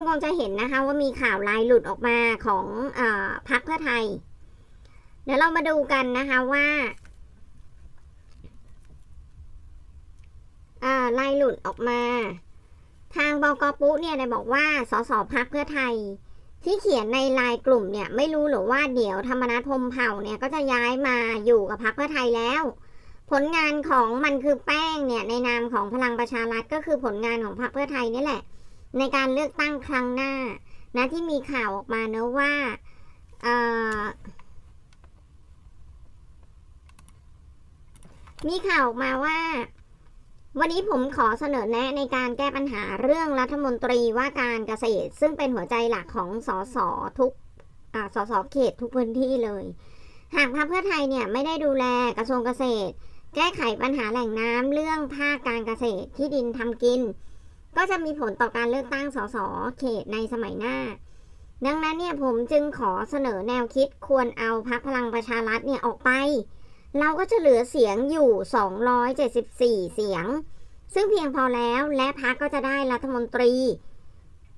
คงจะเห็นนะคะว่ามีข่าวลายหลุดออกมาของออพักเพื่อไทย เดี๋ยวเรามาดูกันนะคะว่าลายหลุดออกมา ทางบกปุ๊เนี่ยได้บอกว่าสสพักเพื่อไทย ที่เขียนในลายกลุ่มเนี่ยไม่รู้หรือว่าเดี๋ยวธรรมนัฐพมเผ่าเนี่ยก็จะย้ายมาอยู่กับพักเพื่อไทยแล้ว ผลงานของมันคือแป้งเนี่ยในนามของพลังประชารัฐก็คือผลงานของพรรคเพื่อไทยนี่แหละ ในการเลือกตั้งครั้งหน้า นะที่มีข่าวออกมาเนอะว่าเออมีข่าวออกมาว่า วันนี้ผมขอเสนอแนะในการแก้ปัญหาเรื่องรัฐมนตรีว่าการเกษตร ซึ่งเป็นหัวใจหลักของสสทุกสสเขตทุกพื้นที่เลย หากพรรคเพื่อไทยเนี่ยไม่ได้ดูแลกระทรวงเกษตร แก้ไขปัญหาแหล่งน้ำเรื่องภาคการเกษตรที่ดินทำกิน ก็จะมีผลต่อการเลือกตั้งสสเขตในสมัยหน้า ดังนั้นเนี่ยผมจึงขอเสนอแนวคิดควรเอาพักพลังประชารัฐเนี่ยออกไป เราก็จะเหลือเสียงอยู่ 274 เสียง ซึ่งเพียงพอแล้วและพักก็จะได้รัฐมนตรี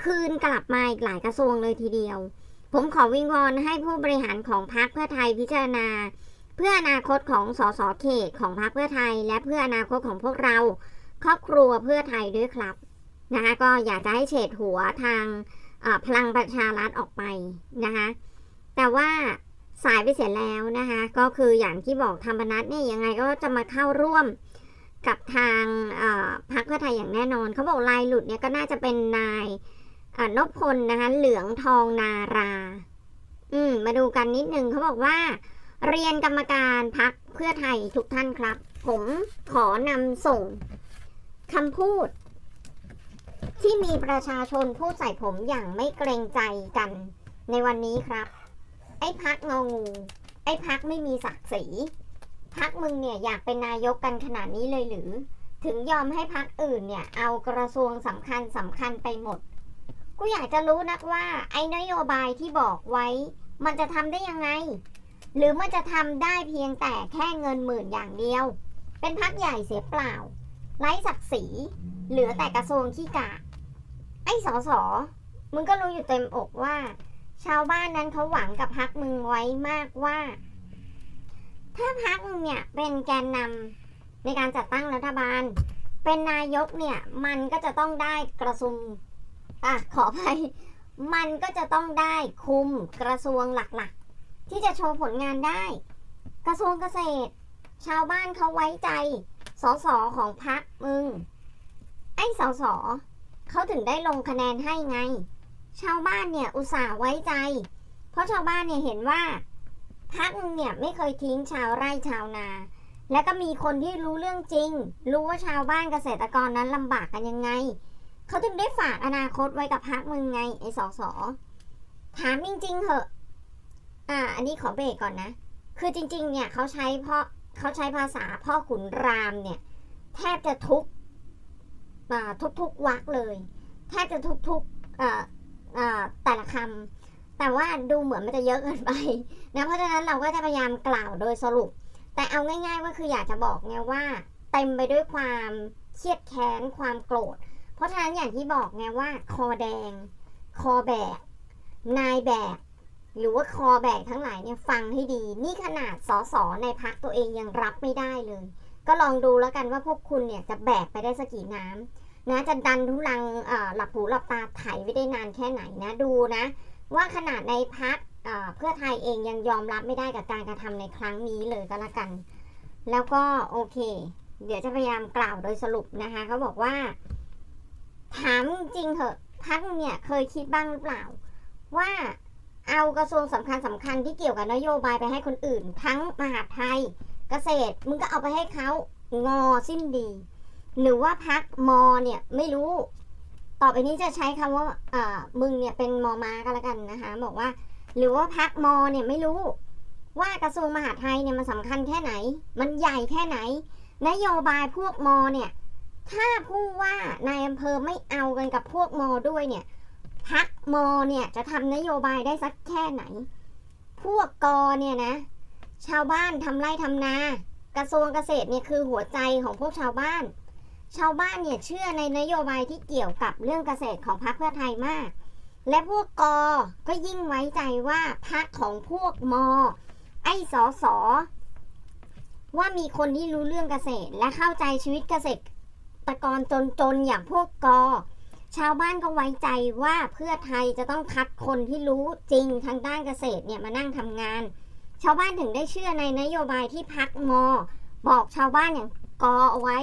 คืนกลับมาอีกหลายกระทรวงเลยทีเดียว ผมขอวิงวอนให้ผู้บริหารของพรรคเพื่อไทยพิจารณาเพื่ออนาคตของสสเขตของพรรคเพื่อไทย และเพื่ออนาคตของพวกเรา ครอบครัวเพื่อไทยด้วยครับ นะคะก็อยากจะให้เฉดหัวทางพลังประชารัฐออกไปนะคะแต่ว่าสายไปเสียแล้วนะคะก็คืออย่างที่บอกธรรมนัฐเนี่ยยังไงก็จะมาเข้าร่วมกับทางพรรคเพื่อไทยอย่างแน่นอน เขาบอกลายหลุดเนี่ยก็น่าจะเป็นนายนพพลนะคะเหลืองทองนารา อืมมาดูกันนิดนึงเขาบอกว่า เรียนกรรมการพักเพื่อไทยทุกท่านครับ ผมขอนำส่งคำพูด ที่มีประชาชนพูดใส่ผมอย่างไม่เกรงใจกัน ในวันนี้ครับ ไอ้พักงองู ไอ้พักไม่มีศักดิ์ศรีพักมึงเนี่ยอยากเป็นนายกกันขนาดนี้เลยหรือ ถึงยอมให้พักอื่นเนี่ย เอากระทรวงสำคัญสำคัญไปหมด กูอยากจะรู้นักว่า ไอ้นโยบายที่บอกไว้ มันจะทำได้ยังไง หรือมันจะทำได้เพียงแต่แค่เงินหมื่นอย่างเดียว เป็นพักใหญ่เสียเปล่า ไร้ศักดิ์ศรีเหลือแต่กระทรวงขี้กาไอ้สอสอมึงก็รู้อยู่เต็มอกว่า ชาวบ้านนั้นเขาหวังกับพักมึงไว้มากว่า ถ้าพักมึงเนี่ยเป็นแกนนำในการจัดตั้งรัฐบาล เป็นนายกเนี่ย มันก็จะต้องได้กระทรวงอะขออภัยมันก็จะต้องได้คุมกระทรวงหลักๆ ที่จะโชว์ผลงานได้ กระทรวงเกษตร ชาวบ้านเขาไว้ใจสสของพักมึง ไอ้สส เขาถึงได้ลงคะแนนให้ไง ชาวบ้านเนี่ยอุตส่าห์ไว้ใจ เพราะชาวบ้านเนี่ยเห็นว่าพักมึงเนี่ยไม่เคยทิ้งชาวไร่ชาวนา และก็มีคนที่รู้เรื่องจริง รู้ว่าชาวบ้านเกษตรกรนั้นลำบากกันยังไง เขาถึงได้ฝากอนาคตไว้กับพักมึงไงไอ้สอสอถามจริงๆเหอะ อ่า อันนี้ขอเบรกก่อนนะ คือจริง ๆ เนี่ยเขาใช้เพราะเขาใช้ภาษาพ่อขุนรามเนี่ย แทบจะทุก ทุกๆวักเลยแทบจะทุกๆแต่ละคำแต่ว่าดูเหมือนมันจะเยอะเกินไปนะเพราะฉะนั้นเราก็จะพยายามกล่าวโดยสรุป แต่เอาง่ายๆว่าคืออยากจะบอกไงว่า เต็มไปด้วยความเครียดแค้นความโกรธ เพราะฉะนั้นอย่างที่บอกไงว่า คอแดง คอแบก นายแบก หรือว่าคอแบกทั้งหลายเนี่ยฟังให้ดี นี่ขนาดสสในพักตัวเองยังรับไม่ได้เลย ก็ลองดูแล้วกันว่าพวกคุณเนี่ยจะแบกไปได้สักกี่น้ำ นะจะดันทุลังหลับหูหลับตาไถไว้ได้นานแค่ไหนนะดูนะ ว่าขนาดในพักเพื่อไทยเองยังยอมรับไม่ได้กับการกระทำในครั้งนี้เลยก็แล้วกัน แล้วก็โอเค เดี๋ยวจะพยายามกล่าวโดยสรุปนะคะเขาบอกว่า ถามจริงเหอะพักเนี่ยเคยคิดบ้างหรือเปล่า ว่าเอากระทรวงสำคัญสำคัญที่เกี่ยวกับนโยบายไปให้คนอื่น ทั้งมหาไทยเกษตรมึงก็เอาไปให้เขางอสิ้นดี หรือว่าพักมอเนี่ยไม่รู้ ต่อไปนี้จะใช้คำว่าอ่ามึงเนี่ยเป็นมอมาก็แล้วกันนะคะบอกว่า หรือว่าพักมอเนี่ยไม่รู้ ว่ากระทรวงมหาดไทยเนี่ยมันสำคัญแค่ไหน มันใหญ่แค่ไหน นโยบายพวกมอเนี่ยถ้าผู้ว่านายอำเภอไม่เอากันกับพวกมอด้วยเนี่ยพักมอเนี่ยจะทำนโยบายได้สักแค่ไหน พวกกอเนี่ยนะ ชาวบ้านทำไร่ทำนา กระทรวงเกษตรเนี่ยคือหัวใจของพวกชาวบ้าน ชาวบ้านเนี่ยเชื่อในนโยบายที่เกี่ยวกับเรื่องเกษตรของพรรคเพื่อไทยมาก และพวกกอก็ยิ่งไว้ใจว่าพักของพวกมอ ไอ้สอสอว่ามีคนที่รู้เรื่องเกษตรและเข้าใจชีวิตเกษตรตะกรจนๆอย่างพวกกอ ชาวบ้านก็ไว้ใจว่าเพื่อไทยจะต้องคัดคนที่รู้จริงทางด้านเกษตรเนี่ยมานั่งทำงาน ชาวบ้านถึงได้เชื่อในนโยบายที่พักมอ บอกชาวบ้านอย่างกอเอาไว้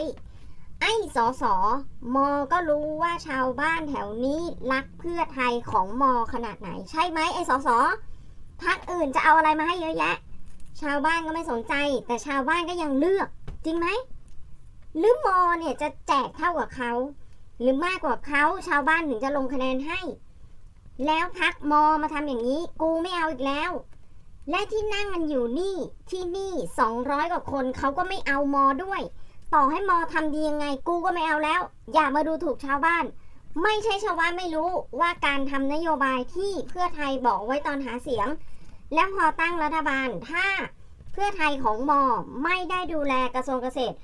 ไอ้สอสอมอก็รู้ว่าชาวบ้านแถวนี้รักเพื่อไทยของมอขนาดไหน ใช่ไหมไอ้สอสอพักอื่นจะเอาอะไรมาให้เยอะแยะ ชาวบ้านก็ไม่สนใจ แต่ชาวบ้านก็ยังเลือก จริงไหมหรือมอเนี่ยจะแจกเท่ากับเขา หรือมากกว่าเขาชาวบ้านถึงจะลงคะแนนให้ แล้วพักมอมาทำอย่างนี้ กูไม่เอาอีกแล้ว และที่นั่งกันอยู่นี่ที่นี่200กว่าคนเขาก็ไม่เอามอด้วย ต่อให้มอทำดียังไงกูก็ไม่เอาแล้ว อย่ามาดูถูกชาวบ้าน ไม่ใช่ชาวบ้านไม่รู้ว่าการทำนโยบายที่เพื่อไทยบอกไว้ตอนหาเสียง แล้วพอตั้งรัฐบาลถ้าเพื่อไทยของมอไม่ได้ดูแลกระทรวงเกษตร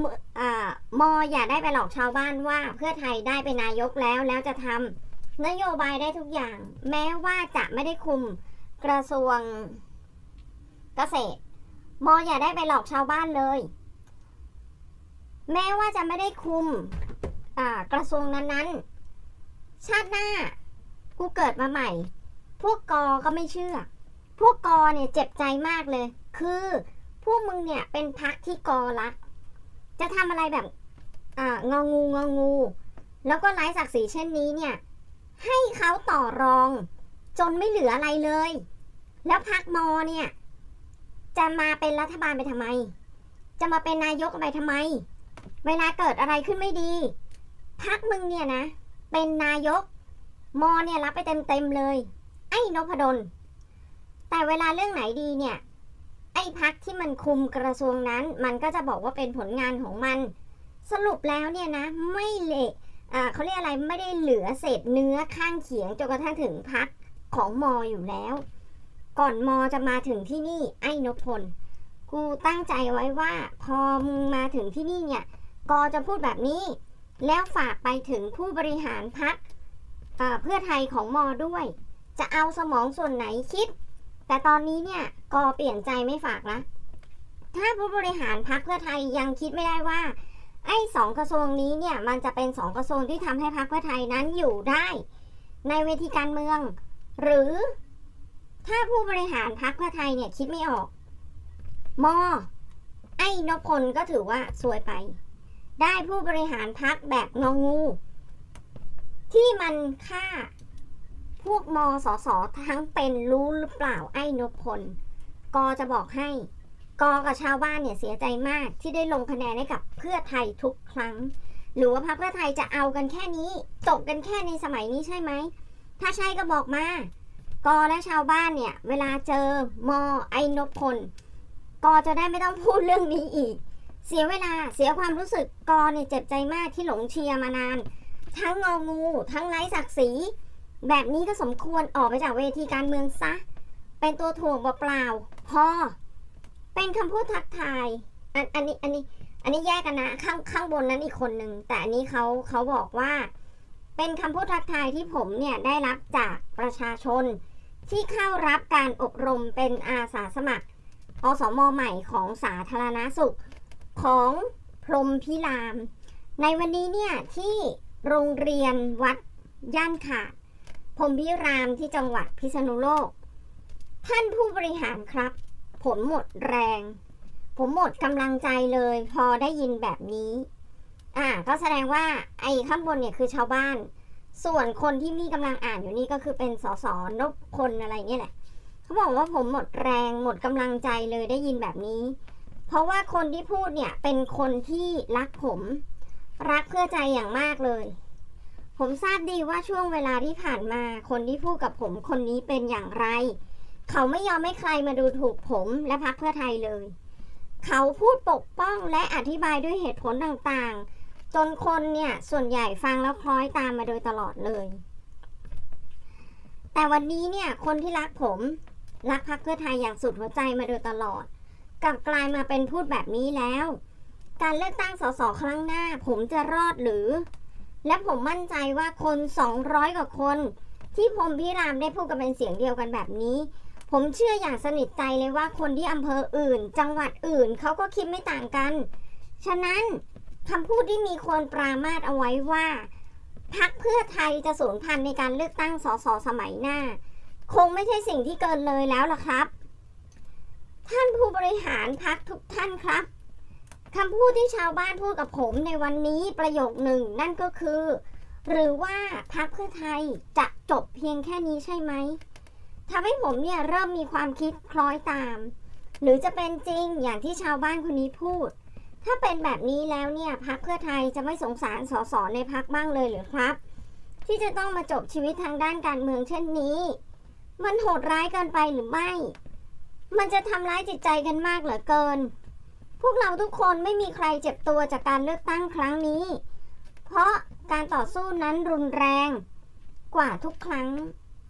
มอ่ามออย่าได้ไปหลอกชาวบ้านว่าเพื่อไทยได้เป็นนายกแล้วแล้วจะทำนโยบายได้ทุกอย่าง แม้ว่าจะไม่ได้คุมกระทรวงเกษตร มออย่าได้ไปหลอกชาวบ้านเลย แม้ว่าจะไม่ได้คุมกระทรวงนั้นๆ ชาติหน้า กูเกิดมาใหม่ พวกกอก็ไม่เชื่อ พวกกอเนี่ยเจ็บใจมากเลย คือพวกมึงเนี่ยเป็นพักที่กอรัก จะทำอะไรแบบององูงองู แล้วก็ไร้ศักดิ์ศรีเช่นนี้เนี่ย ให้เขาต่อรอง จนไม่เหลืออะไรเลย แล้วพักมอเนี่ย จะมาเป็นรัฐบาลไปทำไม จะมาเป็นนายกไปทำไม เวลาเกิดอะไรขึ้นไม่ดี พักมึงเนี่ยนะ เป็นนายก มอเนี่ยรับไปเต็มๆเลย ไอ้นพดล แต่เวลาเรื่องไหนดีเนี่ย ไอ้พักที่มันคุมกระทรวงนั้น มันก็จะบอกว่าเป็นผลงานของมัน สรุปแล้วเนี่ยนะ ไม่เละเขาเรียกอะไรไม่ได้เหลือเศษเนื้อข้างเขียงจนกระทั่งถึงพักของมออยู่แล้ว ก่อนมอจะมาถึงที่นี่ไอ้นพพล กูตั้งใจไว้ว่า พอมึงมาถึงที่นี่เนี่ยกอจะพูดแบบนี้ แล้วฝากไปถึงผู้บริหารพักเพื่อไทยของมอด้วย จะเอาสมองส่วนไหนคิด แต่ตอนนี้เนี่ยกอเปลี่ยนใจไม่ฝากละถ้าผู้บริหารพักเพื่อไทยยังคิดไม่ได้ว่า ไอ้สองกระทรวงนี้เนี่ยมันจะเป็นสองกระทรวงที่ทำให้พักเพื่อไทยนั้นอยู่ได้ ในเวทีการเมือง หรือถ้าผู้บริหารพักเพื่อไทยเนี่ยคิดไม่ออก มอ ไอ้นพพลก็ถือว่าซวยไป ได้ผู้บริหารพักแบบงองูที่มันฆ่า พวกมอสสทั้งเป็นรู้หรือเปล่าไอ้นพพลกอจะบอกให้กอกับชาวบ้านเนี่ยเสียใจมากที่ได้ลงคะแนนให้กับเพื่อไทยทุกครั้ง หรือว่าพรรคเพื่อไทยจะเอากันแค่นี้จบกันแค่ในสมัยนี้ใช่ไหม ถ้าใช่ก็บอกมากอและชาวบ้านเนี่ย เวลาเจอมอไอ้นพพล กอจะได้ไม่ต้องพูดเรื่องนี้อีก เสียเวลาเสียความรู้สึกกอเนี่ยเจ็บใจมากที่หลงเชียร์มานาน ทั้งงองู ทั้งไร้ศักดิ์ศรีแบบนี้ก็สมควรออกไปจากเวทีการเมืองซะ เป็นตัวถ่วงเปล่าๆพอ เป็นคำพูดทักทายอันอันนี้อันนี้อันนี้แยกกันนะข้างข้างบนนั้นอีกคนหนึ่งแต่อันนี้เขาเขาบอกว่า เป็นคำพูดทักทายที่ผมเนี่ยได้รับจากประชาชน ที่เข้ารับการอบรมเป็นอาสาสมัคร อสมใหม่ของสาธารณสุขของพรมพิราม ในวันนี้เนี่ยที่โรงเรียนวัดย่านขาดพรมพิรามที่จังหวัดพิษณุโลก ท่านผู้บริหารครับ ผมหมดแรง ผมหมดกำลังใจเลย พอได้ยินแบบนี้ อ่าก็แสดงว่าไอ้ข้างบนเนี่ยคือชาวบ้าน ส่วนคนที่นี่กำลังอ่านอยู่นี่ก็คือเป็นสสนบคนอะไรเงี้ยแหละ เขาบอกว่าผมหมดแรงหมดกำลังใจเลยได้ยินแบบนี้ เพราะว่าคนที่พูดเนี่ยเป็นคนที่รักผม รักเพื่อใจอย่างมากเลย ผมทราบดีว่าช่วงเวลาที่ผ่านมาคนที่พูดกับผมคนนี้เป็นอย่างไร เขาไม่ยอมให้ใครมาดูถูกผมและพักเพื่อไทยเลย เขาพูดปกป้องและอธิบายด้วยเหตุผลต่างๆ จนคนเนี่ยส่วนใหญ่ฟังแล้วคล้อยตามมาโดยตลอดเลย แต่วันนี้เนี่ยคนที่รักผม รักพักเพื่อไทยอย่างสุดหัวใจมาโดยตลอด กลับกลายมาเป็นพูดแบบนี้แล้ว การเลือกตั้งสสครั้งหน้า ผมจะรอดหรือ และผมมั่นใจว่าคน 200 กว่าคน ที่พรมพิรามได้พูดกันเป็นเสียงเดียวกันแบบนี้ ผมเชื่ออย่างสนิทใจเลยว่าคนที่อำเภออื่น จังหวัดอื่นเขาก็คิดไม่ต่างกัน ฉะนั้นคำพูดที่มีคนปรามาสเอาไว้ว่าพักเพื่อไทยจะสูญพันธุ์ในการเลือกตั้งสสสมัยหน้า คงไม่ใช่สิ่งที่เกินเลยแล้วล่ะครับ ท่านผู้บริหารพักทุกท่านครับคำพูดที่ชาวบ้านพูดกับผมในวันนี้ประโยคหนึ่งนั่นก็คือ หรือว่าพักเพื่อไทยจะจบเพียงแค่นี้ใช่ไหมทำให้ผมเนี่ยเริ่มมีความคิดคล้อยตาม หรือจะเป็นจริงอย่างที่ชาวบ้านคนนี้พูด ถ้าเป็นแบบนี้แล้วเนี่ยพักเพื่อไทยจะไม่สงสารสสในพักบ้างเลยหรือครับ ที่จะต้องมาจบชีวิตทางด้านการเมืองเช่นนี้ มันโหดร้ายเกินไปหรือไม่ มันจะทำร้ายจิตใจกันมากเหลือเกิน พวกเราทุกคนไม่มีใครเจ็บตัวจากการเลือกตั้งครั้งนี้ เพราะการต่อสู้นั้นรุนแรงกว่าทุกครั้ง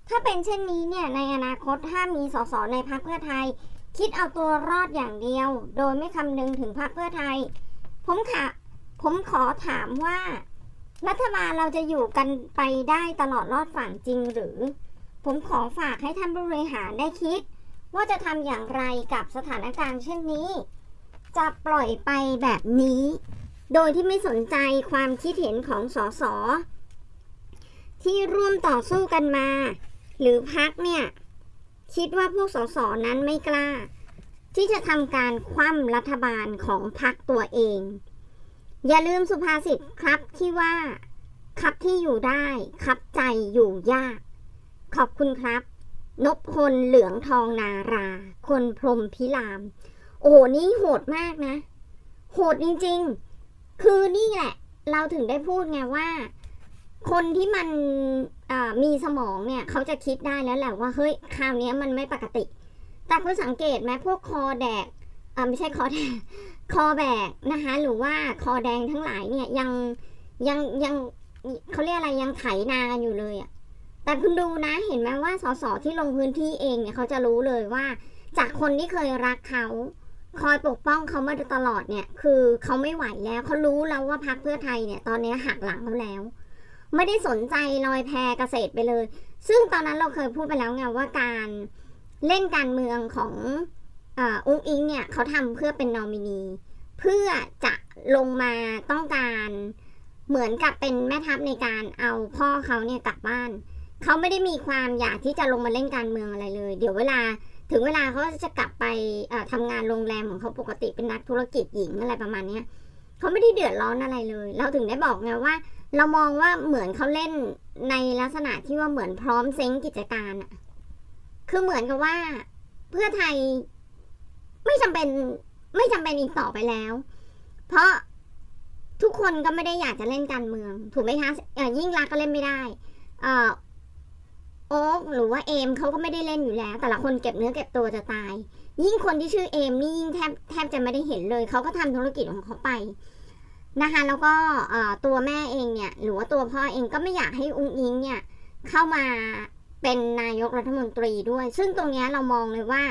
ถ้าเป็นเช่นนี้เนี่ยในอนาคตถ้ามีสสในพรรคเพื่อไทย คิดเอาตัวรอดอย่างเดียว โดยไม่คำนึงถึงพรรคเพื่อไทย ผมค่ะผมขอถามว่า รัฐบาลเราจะอยู่กันไปได้ตลอดรอดฝั่งจริงหรือ ผมขอฝากให้ท่านผู้บริหารได้คิด ว่าจะทำอย่างไรกับสถานการณ์เช่นนี้ จะปล่อยไปแบบนี้ โดยที่ไม่สนใจความคิดเห็นของสสที่ร่วมต่อสู้กันมา หรือพักเนี่ย คิดว่าพวกสสนั้นไม่กล้า ที่จะทำการคว่ำรัฐบาลของพักตัวเอง อย่าลืมสุภาษิตครับที่ว่า ครับที่อยู่ได้ ครับใจอยู่ยาก ขอบคุณครับนพพลเหลืองทองนารา คนพรมพิราม โอ้โห นี่โหดมากนะ โหดจริงๆ คือนี่แหละ เราถึงได้พูดไงว่า คนที่มันมีสมองเนี่ย เขาจะคิดได้แล้วแหละว่า เฮ้ย คราวนี้มันไม่ปกติ แต่คุณสังเกตไหมพวกคอแดกอ่าไม่ใช่คอแดกคอแบกนะคะ หรือว่าคอแดงทั้งหลายเนี่ยยังยังยังเขาเรียกอะไรยังไถนากันอยู่เลยอะ แต่คุณดูนะเห็นไหมว่าสสที่ลงพื้นที่เองเนี่ยเขาจะรู้เลยว่า จากคนที่เคยรักเขาคอยปกป้องเขามาตลอดเนี่ยคือเขาไม่ไหวแล้วเขารู้แล้วว่าพักเพื่อไทยเนี่ยตอนนี้หักหลังเขาแล้ว ไม่ได้สนใจลอยแพเกษตรไปเลย ซึ่งตอนนั้นเราเคยพูดไปแล้วไงว่าการเล่นการเมืองของอาอุ้งอิงเนี่ยเขาทำเพื่อเป็นนอมินี เพื่อจะลงมาต้องการเหมือนกับเป็นแม่ทัพในการเอาพ่อเขาเนี่ยกลับบ้าน เขาไม่ได้มีความอยากที่จะลงมาเล่นการเมืองอะไรเลย เดี๋ยวเวลาถึงเวลาเขาจะกลับไปเอ่อทำงานโรงแรมของเขาปกติเป็นนักธุรกิจหญิงอะไรประมาณเนี้ยเขาไม่ได้เดือดร้อนอะไรเลย เราถึงได้บอกไงว่า เรามองว่าเหมือนเขาเล่นในลักษณะที่ว่าเหมือนพร้อมเซ้งกิจการอะคือเหมือนกับว่าเพื่อไทยไม่จำเป็นไม่จำเป็นอีกต่อไปแล้ว เพราะทุกคนก็ไม่ได้อยากจะเล่นการเมือง ถูกไหมคะยิ่งรักก็เล่นไม่ได้ โอ๊กหรือว่าเอมเขาก็ไม่ได้เล่นอยู่แล้ว แต่ละคนเก็บเนื้อเก็บตัวจะตาย ยิ่งคนที่ชื่อเอมนี่ยิ่งแทบแทบจะไม่ได้เห็นเลย เขาก็ทำธุรกิจของเขาไปนะคะแล้วก็ตัวแม่เองเนี่ยหรือว่าตัวพ่อเองก็ไม่อยากให้อุ้งอิงเนี่ยเข้ามาเป็นนายกรัฐมนตรีด้วย ซึ่งตรงนี้เรามองเลยว่า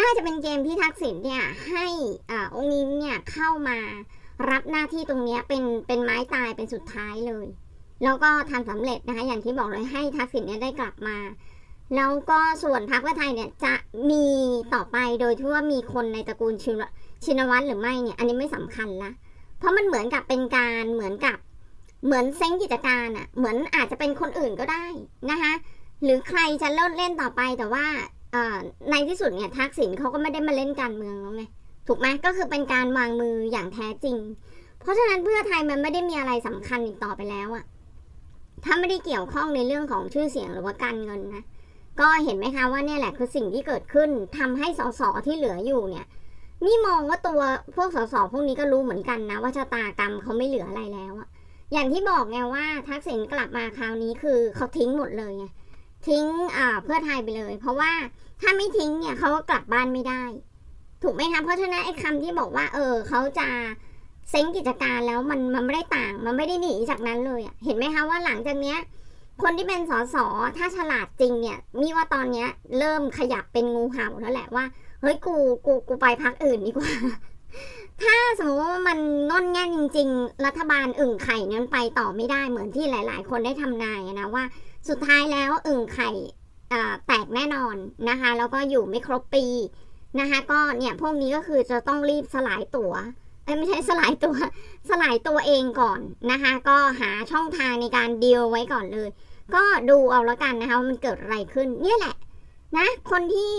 น่าจะเป็นเกมที่ทักษิณเนี่ยให้อองค์อิงเนี่ยเข้ามารับหน้าที่ตรงนี้เป็นเป็นไม้ตายเป็นสุดท้ายเลย แล้วก็ทำสำเร็จนะคะอย่างที่บอกเลยให้ทักษิณเนี่ยได้กลับมาแล้วก็ส่วนพรรคเพื่อไทยเนี่ยจะมีต่อไปโดยที่ว่ามีคนในตระกูลชินชินวัตรหรือไม่เนี่ยอันนี้ไม่สำคัญละเพราะมันเหมือนกับเป็นการเหมือนกับเหมือนเซ้งกิจการอะ่ะเหมือนอาจจะเป็นคนอื่นก็ได้นะคะหรือใครจะเล่นเล่นต่อไปแต่ว่าในที่สุดเนี่ยทักษิณเขาก็ไม่ได้มาเล่นการเมืองแล้วไงถูกไหมก็คือเป็นการวางมืออย่างแท้จริง เพราะฉะนั้นเพื่อไทยมันไม่ได้มีอะไรสำคัญอีกต่อไปแล้วอะ ถ้าไม่ได้เกี่ยวข้องในเรื่องของชื่อเสียงหรือว่าการเงินนะก็เห็นไหมคะว่าเนี่ยแหละคือสิ่งที่เกิดขึ้นทำให้สสที่เหลืออยู่เนี่ย นี่มองว่าตัวพวกสสพวกนี้ก็รู้เหมือนกันนะ ว่าชะตากรรมเขาไม่เหลืออะไรแล้วอะอย่างที่บอกไงว่าทักษิณกลับมาคราวนี้คือเขาทิ้งหมดเลยไงทิ้งอ่าเพื่อไทยไปเลย เพราะว่าถ้าไม่ทิ้งเนี่ยเขาก็กลับบ้านไม่ได้ ถูกไหมคะเพราะฉะนั้นไอ้คำที่บอกว่า เออเขาจะ เซ้งกิจการแล้วมันมันไม่ได้ต่างมันไม่ได้หนีจากนั้นเลยอะเห็นไหมคะว่าหลังจากเนี้ย คนที่เป็นสสถ้าฉลาดจริงเนี่ยมีว่าตอนเนี้ย เริ่มขยับเป็นงูเห่าแล้วแหละว่าเฮ้ยกูกูกูไปพักอื่นดีกว่า ถ้าสมมติว่ามันงอนแง่นจริง ๆ รัฐบาลอึ่งไข่เนี่ยมันไปต่อไม่ได้เหมือนที่หลาย ๆ คนได้ทำนายนะว่า สุดท้ายแล้วอึ่งไข่แตกแน่นอนนะคะ แล้วก็อยู่ไม่ครบปีนะคะ ก็เนี่ยพวกนี้ก็คือจะต้องรีบสลายตัวเอ้ย ไม่ใช่สลายตัวสลายตัวเองก่อนนะคะ ก็หาช่องทางในการดีลไว้ก่อนเลย ก็ดูเอาแล้วกันนะคะว่ามันเกิดอะไรขึ้นเนี่ยแหละนะคนที่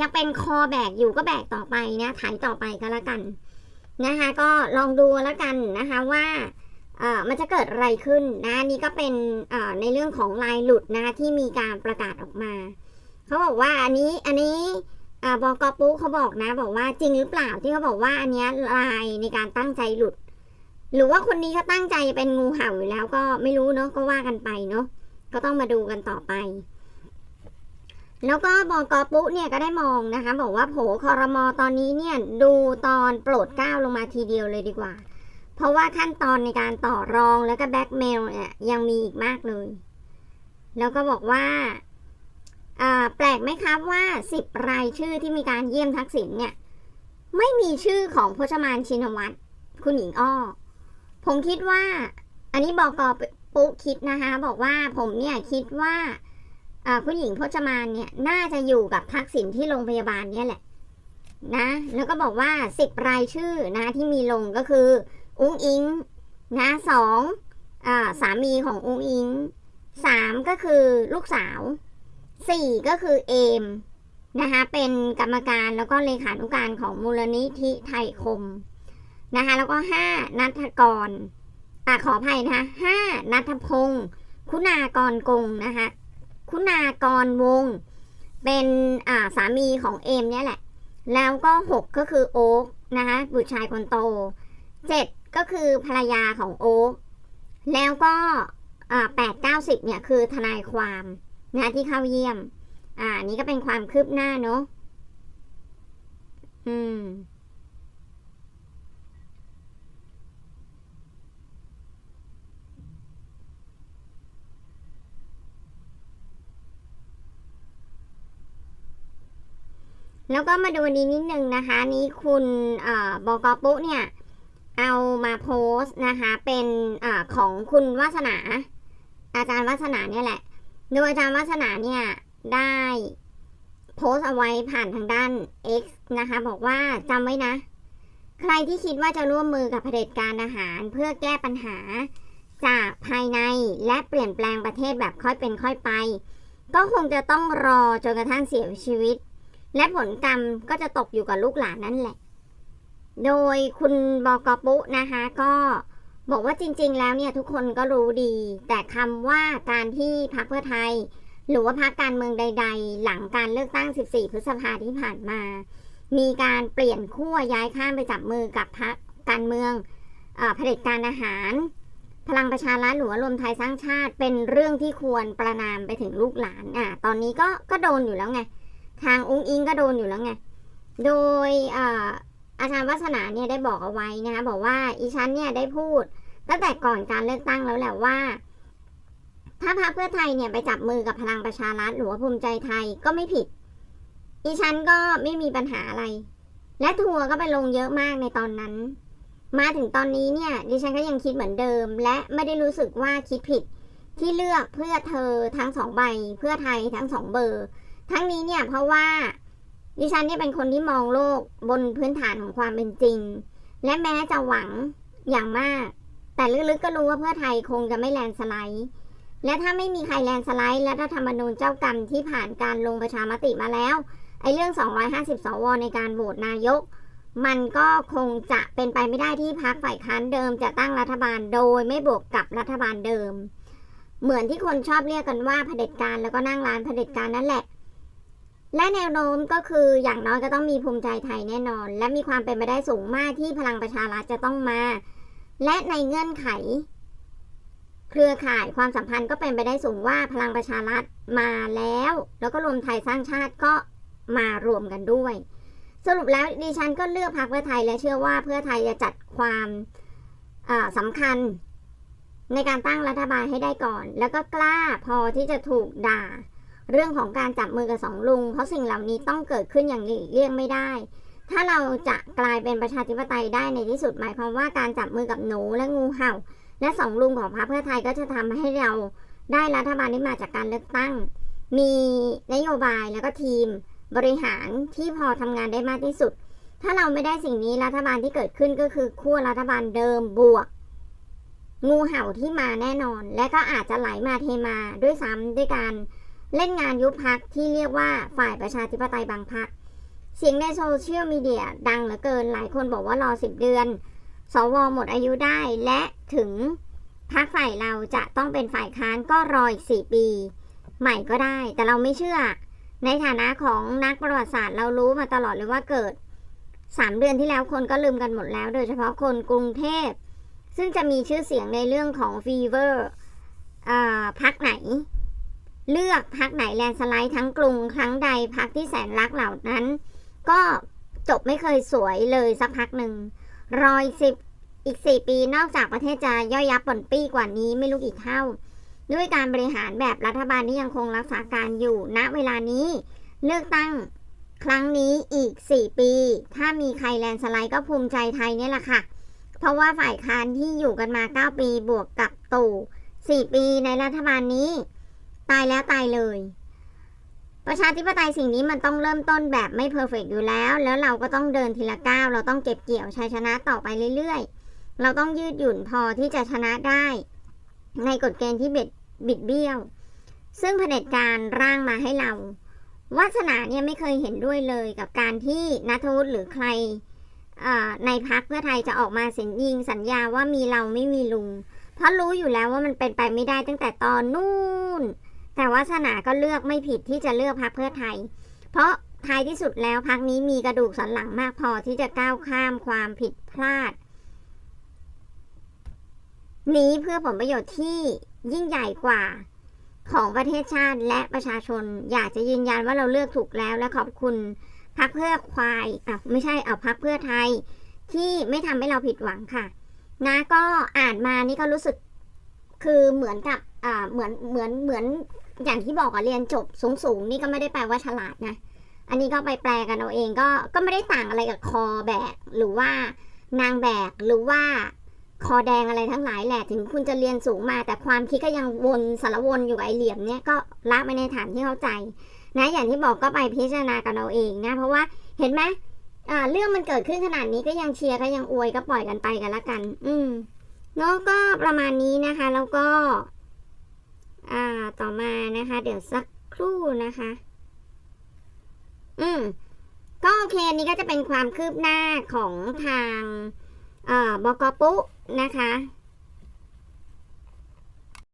ยังเป็นคอแบกอยู่ก็แบกต่อไปนะถ่ายต่อไปก็แล้วกันนะคะก็ลองดูแล้วกันนะคะว่ามันจะเกิดอะไรขึ้นนะนี่ก็เป็นในเรื่องของลายหลุดนะคะที่มีการประกาศออกมาเขาบอกว่าอันนี้อันนี้ อ่าบอกอปุ๊เขาบอกนะ บอกว่าจริงหรือเปล่าที่เขาบอกว่าอันเนี้ยลายในการตั้งใจหลุด หรือว่าคนนี้เขาตั้งใจเป็นงูเห่าอยู่แล้วก็ไม่รู้เนาะก็ว่ากันไปเนาะก็ต้องมาดูกันต่อไป แล้วก็บอกอปุ๊เนี่ยก็ได้มองนะคะ บอกว่าโผคอรมอตอนนี้เนี่ยดูตอนโปรดเก้าลงมาทีเดียวเลยดีกว่า เพราะว่าขั้นตอนในการต่อรองแล้วก็แบ็กเมลเนี่ยยังมีอีกมากเลย แล้วก็บอกว่า แปลกไหมครับว่าสิบรายชื่อที่มีการเยี่ยมทักษิณเนี่ย ไม่มีชื่อของพจมานชินวัตรคุณหญิงอ้อ ผมคิดว่า อันนี้บอกกอปุ๊คิดนะคะ บอกว่าผมเนี่ยคิดว่าคุณหญิงพจมานเนี่ย น่าจะอยู่กับทักษิณที่โรงพยาบาลเนี่ยแหละนะ แล้วก็บอกว่าสิบรายชื่อนะที่มีลงก็คือ อุ้งอิงนะสองอสามีของอุ้งอิงสามก็คือลูกสาว สี่ก็คือเอมนะคะเป็นกรรมการแล้วก็เลขานุการของมูลนิธิไทยคมนะคะแล้วก็ห้านัทกรอ่าขออภัยนะคะห้านัทพงศ์คุณากรกงนะคะคุณากรวง เป็นอ่าสามีของเอมเนี่ยแหละ แล้วก็หกก็คือโอ๊กนะคะบุตรชายคนโตเจ็ดก็คือภรรยาของโอ๊กแล้วก็อ่าแปดเก้าสิบเนี่ยคือทนายความ นะที่เข้าเยี่ยม อ่า นี้ก็เป็นความคืบหน้าเนาะอืม แล้วก็มาดูนี้นิดนึงนะคะ นี้คุณเอ่อบอกอปุ๊เนี่ย เอามาโพสต์นะคะ เป็นอ่อของคุณวาสนา อาจารย์วาสนาเนี่ยแหละ โดยอาจารย์วาสนาเนี่ยได้โพสต์เอาไว้ผ่านทางด้าน X นะคะ บอกว่าจำไว้นะ ใครที่คิดว่าจะร่วมมือกับเผด็จการทหาร เพื่อแก้ปัญหาจากภายในและเปลี่ยนแปลงประเทศแบบค่อยเป็นค่อยไป ก็คงจะต้องรอจนกระทั่งเสียชีวิต และผลกรรมก็จะตกอยู่กับลูกหลานนั่นแหละ โดยคุณบอกอปุนะคะก็ บอกว่าจริง ๆ แล้วเนี่ยทุกคนก็รู้ดี แต่คำว่าการที่พรรคเพื่อไทย หรือว่าพรรคการเมืองใด ๆ หลังการเลือกตั้ง 14 พฤษภาที่ผ่านมา มีการเปลี่ยนขั้วย้ายข้ามไปจับมือกับพรรคการเมืองเออเผด็จการอาหาร พลังประชารัฐหรือว่ารวมไทยสร้างชาติเป็นเรื่องที่ควรประนามไปถึงลูกหลานอะตอนนี้ก็ก็โดนอยู่แล้วไง ทางอุ้งอิงก็โดนอยู่แล้วไง โดยอาอาจารย์วัฒนาเนี่ยได้บอกเอาไว้นะคะบอกว่าอีฉันเนี่ยได้พูด ตั้งแต่ก่อนการเลือกตั้งแล้วแหละว่า ถ้าพรรคเพื่อไทยเนี่ยไปจับมือกับพลังประชารัฐหรือว่าภูมิใจไทยก็ไม่ผิดอีฉันก็ไม่มีปัญหาอะไร และทัวร์ก็ไปลงเยอะมากในตอนนั้น มาถึงตอนนี้เนี่ย ดิฉันก็ยังคิดเหมือนเดิม และไม่ได้รู้สึกว่าคิดผิด ที่เลือกเพื่อเธอทั้งสองใบ เพื่อไทยทั้งสองเบอร์ ทั้งนี้เนี่ยเพราะว่าดิฉันเนี่ยเป็นคนที่มองโลกบนพื้นฐานของความเป็นจริง และแม้จะหวังอย่างมาก แต่ลึกๆก็รู้ว่าเพื่อไทยคงจะไม่แลนสไลด์ และถ้าไม่มีใครแลนสไลด์และรัฐธรรมนูญเจ้ากรรมที่ผ่านการลงประชามติมาแล้ว ไอ้เรื่อง 250 สว ในการโหวตนายก มันก็คงจะเป็นไปไม่ได้ที่พรรคฝ่ายค้านเดิมจะตั้งรัฐบาลโดยไม่บวกกับรัฐบาลเดิม เหมือนที่คนชอบเรียกกันว่าเผด็จการแล้วก็นั่งร้านเผด็จการนั่นแหละและแนวโน้มก็คืออย่างน้อยก็ต้องมีภูมิใจไทยแน่นอน และมีความเป็นไปได้สูงมากที่พลังประชารัฐจะต้องมา และในเงื่อนไข เครือข่ายความสัมพันธ์ก็เป็นไปได้สูงว่าพลังประชารัฐมาแล้ว แล้วก็รวมไทยสร้างชาติก็มารวมกันด้วย สรุปแล้วดิฉันก็เลือกพรรคเพื่อไทยและเชื่อว่าเพื่อไทยจะจัดความาสำคัญในการตั้งรัฐบาลให้ได้ก่อน แล้วก็กล้าพอที่จะถูกด่า เรื่องของการจับมือกับสองลุง เพราะสิ่งเหล่านี้ต้องเกิดขึ้นอย่างหลีกเลี่ยงไม่ได้ ถ้าเราจะกลายเป็นประชาธิปไตยได้ในที่สุดหมายความว่าการจับมือกับหนูและงูเห่า และสองลุงของพรรคเพื่อไทยก็จะทำให้เราได้รัฐบาลที่มาจากการเลือกตั้ง มีนโยบายแล้วก็ทีมบริหารที่พอทำงานได้มากที่สุด ถ้าเราไม่ได้สิ่งนี้รัฐบาลที่เกิดขึ้นก็คือขั้วรัฐบาลเดิมบวก งูเห่าที่มาแน่นอน และก็อาจจะไหลมาเทมาด้วยซ้ำด้วยการเล่นงานยุบพักที่เรียกว่าฝ่ายประชาธิปไตยบางพัก เสียงในโซเชียลมีเดียดังเหลือเกิน หลายคนบอกว่ารอสิบเดือน สวหมดอายุได้และถึงพักฝ่ายเราจะต้องเป็นฝ่ายค้านก็รออีกสี่ปี ใหม่ก็ได้ แต่เราไม่เชื่อ ในฐานะของนักประวัติศาสตร์เรารู้มาตลอดเลยว่าเกิดสามเดือนที่แล้วคนก็ลืมกันหมดแล้ว โดยเฉพาะคนกรุงเทพ ซึ่งจะมีชื่อเสียงในเรื่องของฟีเวอร์พักไหน เลือกพักไหนแลนสไลด์ทั้งกรุงครั้งใดพักที่แสนรักเหล่านั้น ก็จบไม่เคยสวยเลยสักพักหนึ่งรอยสิบอีกสี่ปีนอกจากประเทศจะย่อยยับป่นปี้กว่านี้ไม่รู้กี่เท่า ด้วยการบริหารแบบรัฐบาลที่ยังคงรักษาการอยู่ณเวลานี้เลือกตั้งครั้งนี้อีก 4 ปี ถ้ามีใครแลนสไลด์ก็ภูมิใจไทยเนี่ยแหละค่ะ เพราะว่าฝ่ายค้านที่อยู่กันมา 9 ปีบวกกับตู่ 4 ปีในรัฐบาลนี้ ตายแล้วตายเลย ประชาธิปไตยสิ่งนี้มันต้องเริ่มต้นแบบไม่เพอร์เฟกอยู่แล้ว แล้วเราก็ต้องเดินทีละก้าว เราต้องเก็บเกี่ยวชัยชนะต่อไปเรื่อยๆ เราต้องยืดหยุ่นพอที่จะชนะได้ ในกฎเกณฑ์ที่บ็ดบิดเบี้ยว ซึ่งเผด็จการร่างมาให้เราวาสนาเนี่ยไม่เคยเห็นด้วยเลยกับการที่นัทวุฒิหรือใครในพักเพื่อไทยจะออกมาเสัญญิงสัญญาว่ามีเราไม่มีลุง เพราะรู้อยู่แล้วว่ามันเป็นไปไม่ได้ตั้งแต่ตอนนู่น แต่วาสนาก็เลือกไม่ผิดที่จะเลือกพักเพื่อไทย เพราะท้ายที่สุดแล้วพักนี้มีกระดูกสันหลังมากพอที่จะก้าวข้ามความผิดพลาด นี้เพื่อผลประโยชน์ที่ยิ่งใหญ่กว่าของประเทศชาติและประชาชน อยากจะยืนยันว่าเราเลือกถูกแล้วและขอบคุณพักเพื่อควายอะไม่ใช่เอาพักเพื่อไทย ที่ไม่ทำให้เราผิดหวังค่ะ นะก็อ่านมานี่ก็รู้สึกคือเหมือนกับอ่าเหมือนเหมือนเหมือน อย่างที่บอกอะเรียนจบสูงสูงๆนี่ก็ไม่ได้แปลว่าฉลาดนะ อันนี้ก็ไปแปลกันเอาเองก็ก็ไม่ได้ต่างอะไรกับคอแบกหรือว่านางแบกหรือว่าคอแดงอะไรทั้งหลายแหละถึงคุณจะเรียนสูงมา แต่ความคิดก็ยังวนสารวนอยู่กับไอเหลี่ยมเนี่ยก็ละไปในฐานที่เข้าใจ นะอย่างที่บอกก็ไปพิจารณากันเอาเองนะเพราะว่าเห็นไหมอ่าเรื่องมันเกิดขึ้นขนาดนี้ก็ยังเชียร์ก็ยังอวยก็ปล่อยกันไปกันละกัน อืมเนาะก็ประมาณนี้นะคะ แล้วก็ อ่าต่อมานะคะ เดี๋ยวสักครู่นะคะ อืมก็โอเคนนี้ก็จะเป็นความคืบหน้าของทาง เอ่อบกปุนะคะ